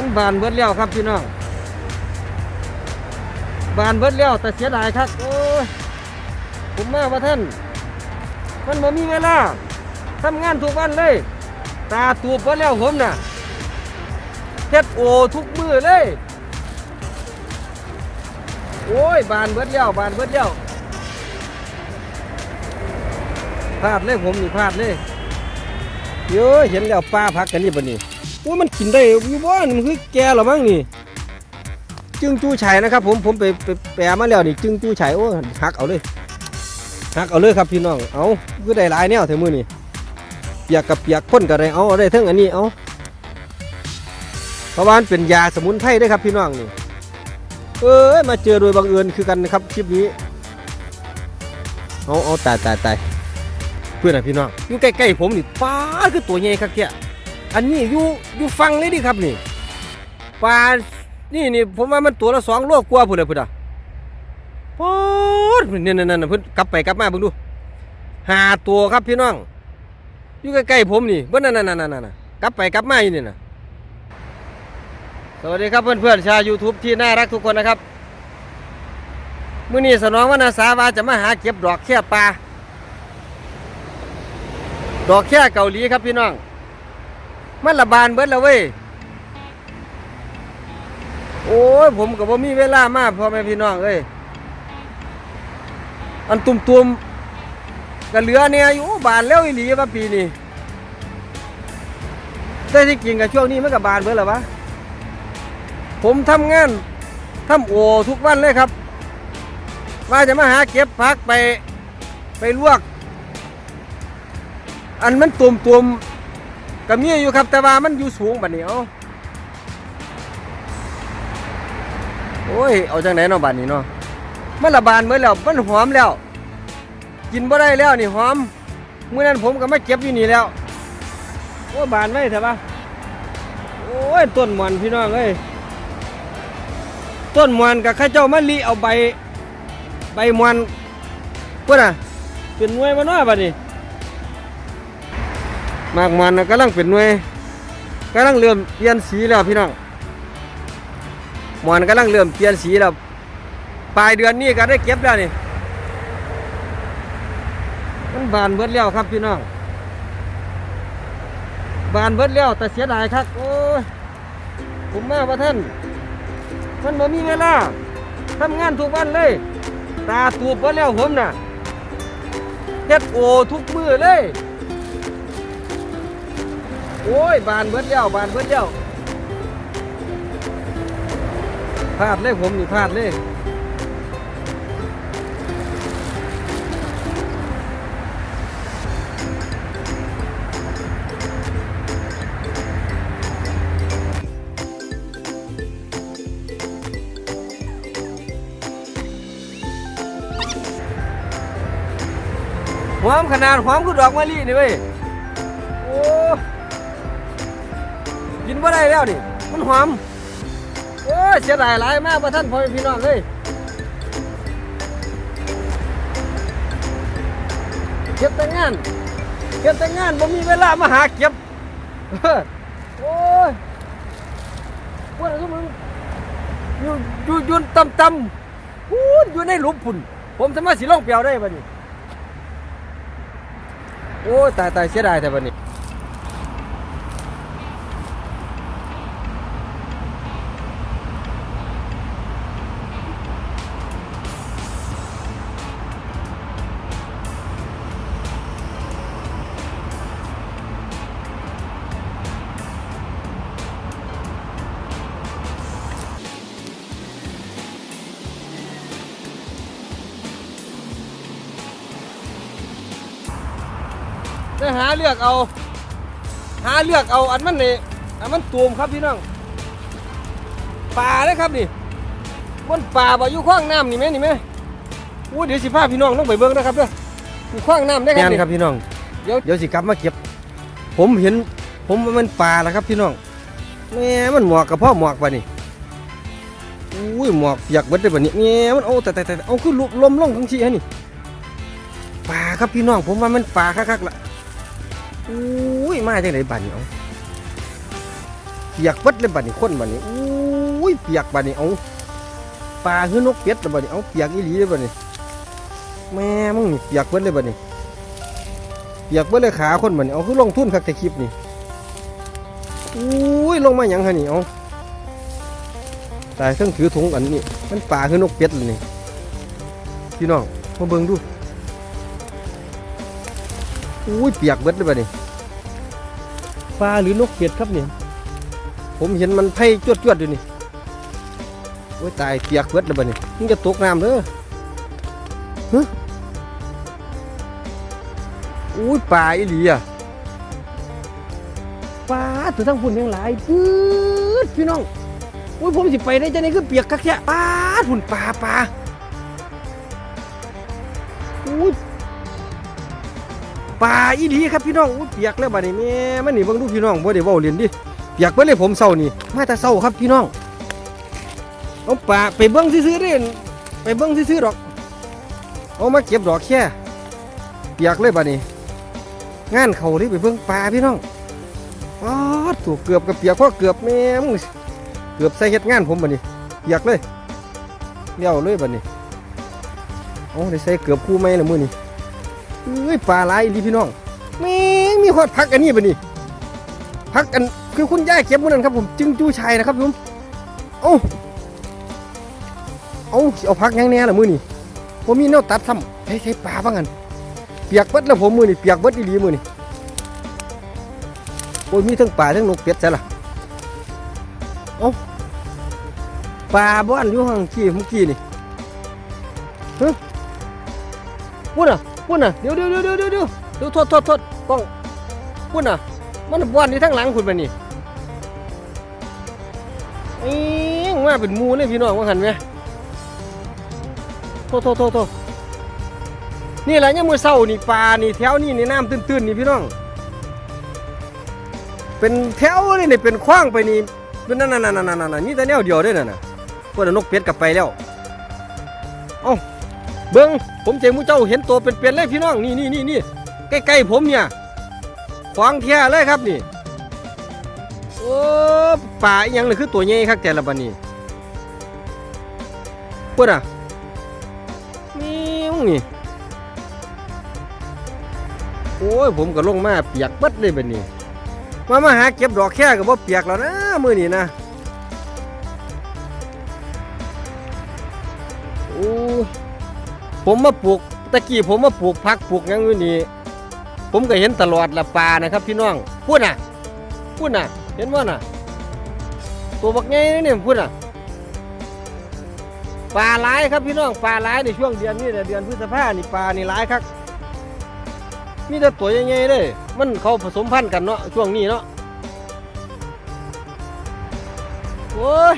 มันบานเบิดแล้วครับพี่น้องบานเบิดแล้วแต่เสียดายครับโอ้ยผมมาว่าท่านมันบ่มีเวลาทำงานทุกวันเลย ตาตูบเบิดแล้วผมน่ะเฮ็ดโอทุกมือเลย โอ้ยบานเบิดแล้วบานเบิดแล้วพลาดเลยผมนี่พลาดเลยเยอะเห็นแล้วปลาพักกันนี่ปะนี่ โอ้ยมันกินได้อยู่บ้านมันคือแกหรอมั้งนี่ จึงจู้ไฉนะครับ ผมผมไปไปแปลมาแล้วนี่จึงจู้ไฉโอ้หักเอาเลยหักเอาเลยครับพี่น้องเอาคือได้หลายแนวเถอะมือนี่เปียกกับเปียกพ่นกับอะไรเอาอาได้ทั้งอันนี้เอาเพราะว่าเป็นยาสมุนไพรเด้วยครับพี่น้องนี่เอ้ยมาเจอโดยบังเอิญคือกันนะครับคลิปนี้เอาเอาตายตายตายเพื่อนนะพี่น้องอยู่ใกล้ๆผมนี่ป้าคือตัวใหญ่ครับแก อันนี้อยู่อยู่ฟังเลยดิครับนี่ปลานี่นี่ผมว่ามันตัวละสองโลกว่าพุ่นเลยพุ่นอะปอดนี่นั่นนั่นเพิ่นกลับไปกลับมาเบิ่งดูหาตัวครับพี่น้อง อยู่ใกล้ๆผมนี่เบิ่งนั่นนั่นนั่นนั่นน่ะกลับไปกลับมาอยู่นี่น่ะสวัสดีครับเพื่อนๆชาว YouTube ที่น่ารักทุกคนนะครับมื้อนี้สนองวนาสาวาจะมาหาเก็บดอกแค่ปลาดอกแค่เกาหลีครับพี่น้อง มันระบานเบิดแล้วเว้ย โอ้ยผมกับว่ามีเวลามากพ่อแม่พี่น้องเอ้ย อันตุ่มตุมๆก็เหลือเนี่ยอยู่บานแล้วอีหลีว่าปีนี้ได้ที่กินกับช่วงนี้มันกับบานเบิดหรอวะ ผมทำงานทำโอทุกวันเลยครับ ว่าจะมาหาเก็บผักไปไปลวก อันมันตุ่มตุ่ม ก็มีอยู่ครับแต่ว่ามันอยู่สูงบัดนี้เอาโอ้ยเอาจังไหนเนาะบานนี้เนาะมันระบานเมื่อแล้วมันหอมแล้ว กินบ่ได้แล้วนี่หอมเมื่อนั้นผมก็มาเก็บอยู่นี่แล้วโอ้บานไว้เถอะปะโอ้ยต้นมอนพี่น้องเอ้ยต้นมอนกับข้าเจ้ามะลิเอาใบ ใบมอนพุ่นน่ะเป็นหน่วยมาน้อยบัดนี้ มากมอนน่ะกำลังเป็นหน่วยกำลังเริ่มเปลี่ยนสีแล้วพี่น้องมอนกำลังเริ่มเปลี่ยนสีแล้วปลายเดือนนี้ก็ได้เก็บแล้วนี่มันบานเบิดแล้วครับพี่น้องบานเบิดแล้วแต่เสียดายครับโอ้ยผมมาว่าท่านมันบ่มีเวลาทำงานทุกวันเลย ตาตูบเบิดแล้วผมน่ะเฮ็ดโอทุกมือเลย โอ้ย บานเบิดแล้วบานเบิดแล้วพลาดเลยผมนี่พลาดเลยหอมขนาดหอมคือดอกมะลินี่เว้ย บ่ได้แล้วนี่มันหอมโอ้ยเสียดายหลายมากว่าท่านพ่อพี่น้องเลยเก็บแต่งานเก็บแต่งานบ่มีเวลามาหาเก็บเออโอ้ยพวกนั้นมึงอยู่อยู่อยืนต่ำต่ำๆพูนอยู่ในหลุมพุ่น ผมสามารถสิลงเปียวได้บัดนี้โอ้ยตายตายเสียดายแต่บัดนี้ หาเลือกเอา หาเลือกเอาอันมันนี่อันมันตูมครับพี่น้องป่าเลยครับนี่มันป่าบ่อยู่ข้างน้ำนี่ไหมนี่ไหมโอ้ยเดี๋ยวสิพาพี่น้องต้องไปเบิ่งนะครับเด้ออยู่ข้างน้ำได้ครับนี่ ครับพี่น้อง เดี๋ยว เดี๋ยวสิกลับมาเก็บ ผมเห็น ผมว่ามันป่าแล้วครับพี่น้องแม่มันหมอกกับพ่อหมอกป่ะนี่อุ้ยหมอกเปียกเบิดเลยป่ะนี่แม่มันเอาแต่แต่แต่เอาขึ้นลมลงทั้งทีฮะนี่ป่าครับพี่น้อง ผมว่ามันป่าคักๆล่ะ อุ้ยมาจากไหนบ้านเนี่ยเอาเปียกเบิดเลยบัดนี้คนบัดนี้อุ้ยเปียกบัดนี้เอาปลาคือนกเป็ดเลยบัดนี้เอาเปียกอีหลีเลยบัดนี้แม่มึงเปียกเบิดเลยบัดนี้เปียกเบิดเลยขาคนบัดนี้เอาคือลงทุนคักแต่คลิปนี่อุ้ยลงมาหยังฮะนี่เอาตายเครื่องถือถุงอันนี้มันปลาคือนกเป็ดเลยนี่พี่น้องมาเบิ่งดูอุ้ยเปียกเบิดเลยบัดนี้ ปลาหรือนกเป็ดครับเนี่ย ผมเห็นมันไผ่จวดจวดๆอยู่นี่โอ้ยตายเปียกเบิดแล้วบัดนี้มึงจะตกน้ำเด้อฮะอุ้ยปลาอีหลีอะปลาตัวทั้งพุ่นยังหลายปื๊ดพี่น้องอุ้ยผมสิไปได้จะไหนคือเปียกคักแค่ปลาพุ่นปลาปลาอุ้ย ปลาอีหลีครับพี่น้องอุ้ยเปียกแล้วบัดนี้แม่มันนี่เบิ่งดูพี่น้องบ่ได้เว้าเล่นดิเปียกเบิ่เลยผมเศร้านี่มาแต่เศร้าครับพี่น้องเอาปลาไปเบิ่งซื่อๆเด้ไปเบิ่งซื่อๆดอกเอามาเก็บดอกแค่เปียกเลยบัดนี้ งานเขาดิไปเบิ่งปลาพี่น้องอ๋อถูกเกือบกับเปียกเพราะเกือบแม่มึงเกือบใส่เฮ็ดงานผมบัดนี้เปียกเลยเลี้ยวเลยบัดนี้โอ้ได้ใส่เกือบคู่ไหมละมื้อนี้ เอ้ยปลาหลายอีพี่น้องแม่งมีหอดพักอันนี้บ่นี่พักอันคือคุณย่าเก็บมื้อนั้นครับผมจึงจู้ชัยนะครับผมเอ้าเอาเอาพักหยังแน่ละมือนี้ผมมีแนวตัดซ้ำใช้ใช้ปลาบ้างกันเปียกเบิดแล้วผมมือนี้เปียกเบิดอีหลีมือนี้โอ้ยมีทั้งปลาทั้งนกเป็ดซะล่ะเอ้าปลาบ้านอยู่ห้างขี้เมื่อกี้นี่ฮะพูดอะ พุ่นน่ะเดี๋ยวเดี๋ยวเดี๋ยวเดี๋ยวเดี๋ยวเดี๋ยวเดี๋ยวโทษโทษโทษกล้องพุ่นน่ะ มันบ้านที่ทั้งหลังคุณไปนี่เอ้ยมาเป็นมูเลยพี่น้องว่าหันไหมโทษโทษโทษโทษนี่แหละยังมือเศร้านี่ปลานี่แถวนี่ในน้ำตื้นๆนี่พี่น้อง เป็นแถวนี่นี่เป็นขว้างไปนี่เป็นนั่นนั่นนั่นนั่นนั่นนี่แต่แนวเดียวด้อน่ะนะพวกนกเป็ดกลับไปแล้ว เอ้าเบิ้ง ผมเจอมูเจ้าเห็นตัวเป็นๆเลยพี่น้องนี่นี่นี่นี่ใกล้ๆผมเนี่ยขวางเทียเลยครับนี่โอ้ป่าอหยังเลยคือตัวใหญ่ครับแต่ละบันนี้พูดอะนี่มึงนี่โอ้ยผมก็ลงมาเปียกเบิดเลยบันนี้ มามาหาเก็บดอกแค่ก็บ่เปียกแล้วนะมือนี้นะ ผมมาปลูกตะกี้ผมมาปลูกผักปลูกหยังอยู่นี่ผมก็เห็นตลอดละปลานะครับ พี่น้องพูดน่ะพูดน่ะ เห็นว่าน่ะ ตัวบักไงนี่พูดน่ะปลาหลายครับพี่น้องปลาหลายในช่วงเดือนนี้แหละเดือนพฤษภานี่ปลานี่หลายครับมีแต่ตัวใหญ่ๆเลยมันเขาผสมพันธุ์กันเนาะช่วงนี้เนาะโอ้ย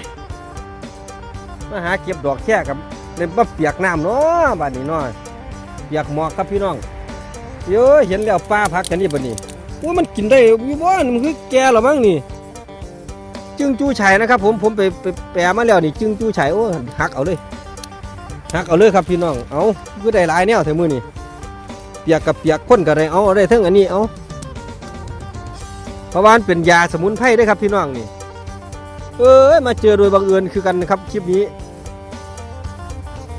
มาหาเก็บดอกแค่กับ เล่นบ่เปียกน้ำเนาะบ้านนี้เนาะเปียกหมอกครับพี่น้องเยอะเห็นแล้วปลาพักกันนี่บ้านนี้ว่ามันกินได้อยู่บ้านมันคือแกหรอมั้งนี่ จึงจู้ไฉนะครับ ผมผมไปไปแปลมาแล้วนี่ จึงจู้ไฉโอ้หักเอาเลยหักเอาเลยครับพี่น้องเอาคือได้หลายแนวเท่ามือนี่เปียกกับเปียกข้นกับอะไรเอาอาได้ทั้งอันนี้เอาเพราะว่ามันเป็นยาสมุนไพรได้ครับพี่น้องนี่เอ้ยมาเจอโดยบังเอิญคือกันนะครับคลิปนี้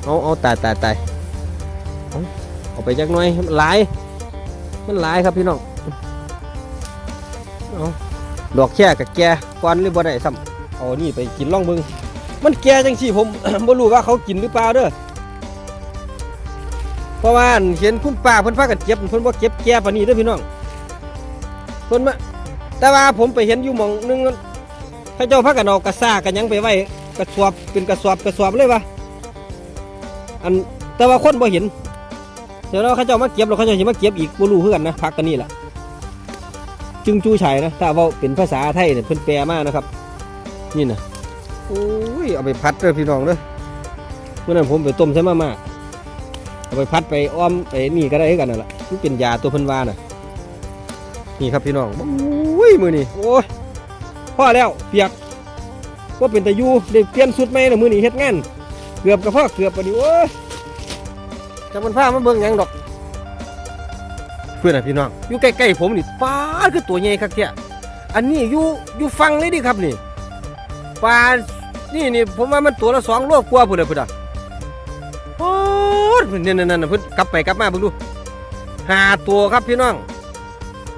เอาเอาตายตายตายเอาเอาไปจักหน่อยมันหลาย มันหลายครับพี่น้องเอาดอกแค่กับแกกวนหรือบ่ได้ซ้ำเอานี่ไปกินล่องเบิงมันแก่จังสิผมบ่รู้ว่าเขากินหรือเปล่าเด้อเพราะว่าเห็นคุณป้าเพิ่นพากันเก็บเพิ่นบ่เก็บแก่ปานนี้เด้อพี่น้องเพิ่นมาแต่ว่าผมไปเห็นอยู่หม่องหนึงเขาเจ้าพากันเอากระซ่ากันยังไปไว้กระสอบเป็นกระสอบกระสอบเลยวะ อันแต่ว่าคนบ่เห็น เดี๋ยวเราเขาเจ้ามาเก็บเราเขาเจ้าสิมาเก็บอีกบ่รู้คือนนะพักกันนี่แหละจึงจู้ชัยนะถ้าเว่าเป็นภาษาไทยเนี่ยเพิ่นแปลมากนะครับ นี่นะโอ้ยเอาไปพัดเด้อพี่น้องเด้อเมื่อนั้นผมไปต้มใส่มาม่าเอาไปพัดไปอ้อมไปนี่ก็ได้กันนั่นแหละมันเป็นยาตัวเพิ่นวาน่ะ นี่ครับพี่น้องโอ้ยมือนี่โอ้ยพ่อแล้วเปียกว่าเป็นตะยูได้เปลี่ยนสุดใหมล้วมือนี่เฮ็ดงาน เกือบกับพ่อเกือบไปดิโอ้ยจะมันผ้ามาเบิ่งหยังดอก เพื่อนอะพี่น้องอยู่ใกล้ๆผมนี่ป้าคือตัวใหญ่คักเที่ยอันนี้อยู่อยู่ฟังเลยดิครับนี่ปลานี่นี่ผมว่ามันตัวละสองโลกว่าพุ่นเลยพุ่นอะโอ้ยเนี่ยนั่นนั่นเพิ่นกลับไปกลับมาเบิ่งดูห้าตัวครับพี่น้อง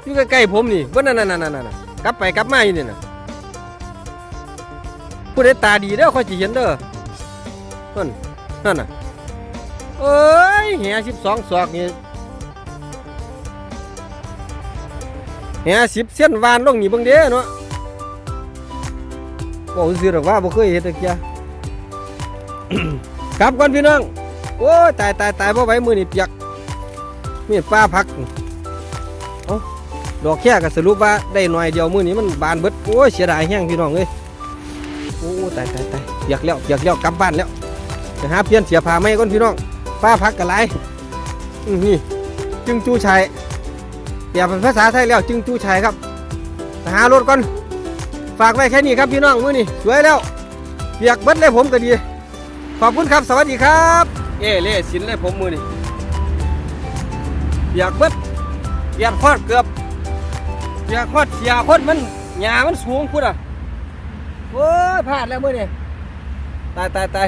อยู่ใกล้ๆผมนี่ว่านั่นนั่นนั่นนั่นกลับไปกลับมาอยู่นี่น่ะผู้ใดตาดีเด้อคอยสิเห็นเด้อ นั่นนั่นน่ะเอ้ยเหียสิบสองศอกนี่แหสิบเส้นวานลงนี่บิ่งเด้เนาะบอกซื้อหรอกว่าบ่เคยเห็นตะเกียกลับก่อนพี่น้องโอ้ยตายตายตายบ่ไหวมือนี่เปียกมีป้าพักเอ้าดอกแค่ก็สรุปว่าได้หน่อยเดียวมือนี้มันบานเบิดโอ้ยเสียดายแห้งพี่น้องเอ้ยโอ้ตายตายตายเปียกแล้วเปียกแล้วกลับบ้านแล้ว หาเปลี่ยนเสียผ้าไหมก่อนพี่น้องป้าพักกันไรนี่จึงจู้ชายเปรียบเป็นภาษาไทยแล้วจึงจู้ชายครับไปหารถก่อนฝากไว้แค่นี้ครับพี่น้องมื้อนี้สวยแล้วเปียกเบิดเลยผมก็ดี ขอบคุณครับสวัสดีครับ เอเล่สินเลยผมมือนี้เปียกเบิดเปียกคอดเกือบเปียกคอดเสียคนมันหญ้ามันสูงพุ่นอะโอ้ยพลาดแล้วมื้อนี้ตายตายตาย